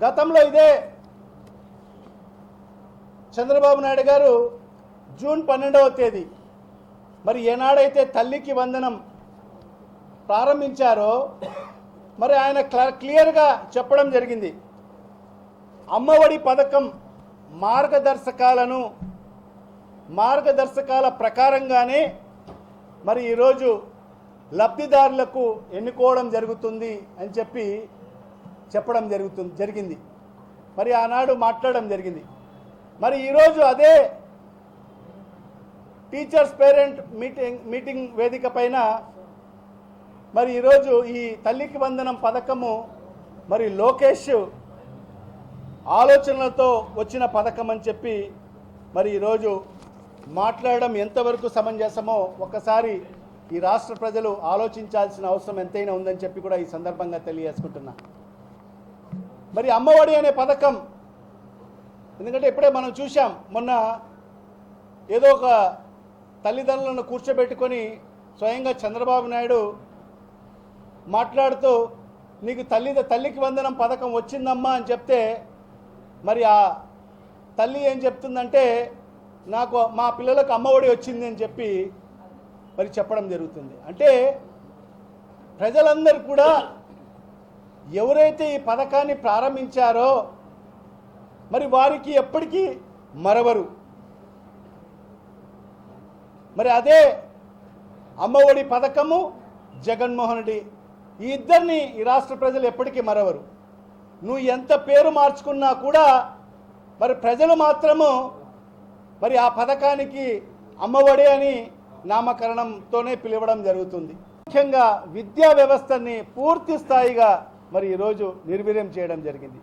గతంలో ఇదే చంద్రబాబు నాయుడు గారు జూన్ పన్నెండవ తేదీ. మరి ఏనాడైతే తల్లికి వందనం ప్రారంభించారో మరి ఆయన క్ల- క్లియర్గా చెప్పడం జరిగింది. అమ్మఒడి పథకం మార్గదర్శకాలను మార్గదర్శకాల ప్రకారంగానే మరి ఈరోజు లబ్ధిదారులకు ఎన్నుకోవడం జరుగుతుంది అని చెప్పి చెప్పడం జరుగుతుంది జరిగింది. మరి ఆనాడు మాట్లాడడం జరిగింది. మరి ఈరోజు అదే టీచర్స్ పేరెంట్ మీటింగ్ మీటింగ్ వేదిక పైన మరి ఈరోజు ఈ తల్లికి వందనం పథకము మరి లోకేష్ ఆలోచనలతో వచ్చిన పథకం అని చెప్పి మరి ఈరోజు మాట్లాడడం ఎంతవరకు సమంజసమో ఒకసారి ఈ రాష్ట్ర ప్రజలు ఆలోచించాల్సిన అవసరం ఎంతైనా ఉందని చెప్పి కూడా ఈ సందర్భంగా తెలియజేసుకుంటున్నా. మరి అమ్మఒడి అనే పథకం. ఎందుకంటే ఇప్పుడే మనం చూసాం మొన్న ఏదో ఒక తల్లిదండ్రులను కూర్చోబెట్టుకొని స్వయంగా చంద్రబాబు నాయుడు మాట్లాడుతూ నీకు తల్లి తల్లికి వందనం పథకం వచ్చిందమ్మా అని చెప్తే మరి ఆ తల్లి ఏం చెప్తుందంటే నాకు మా పిల్లలకు అమ్మఒడి వచ్చింది అని చెప్పి మరి చెప్పడం జరుగుతుంది. అంటే ప్రజలందరూ కూడా ఎవరైతే ఈ పథకాన్ని ప్రారంభించారో మరి వారికి ఎప్పటికీ మరవరు. మరి అదే అమ్మఒడి పథకము జగన్మోహన్ రెడ్డి ఈ ఇద్దరిని ఈ రాష్ట్ర ప్రజలు ఎప్పటికీ మరవరు. నువ్వు ఎంత పేరు మార్చుకున్నా కూడా మరి ప్రజలు మాత్రము మరి ఆ పథకానికి అమ్మఒడి అని నామకరణంతోనే పిలవడం జరుగుతుంది. ముఖ్యంగా విద్యా వ్యవస్థని పూర్తి స్థాయిగా మరి ఈరోజు నిర్వీర్యం చేయడం జరిగింది.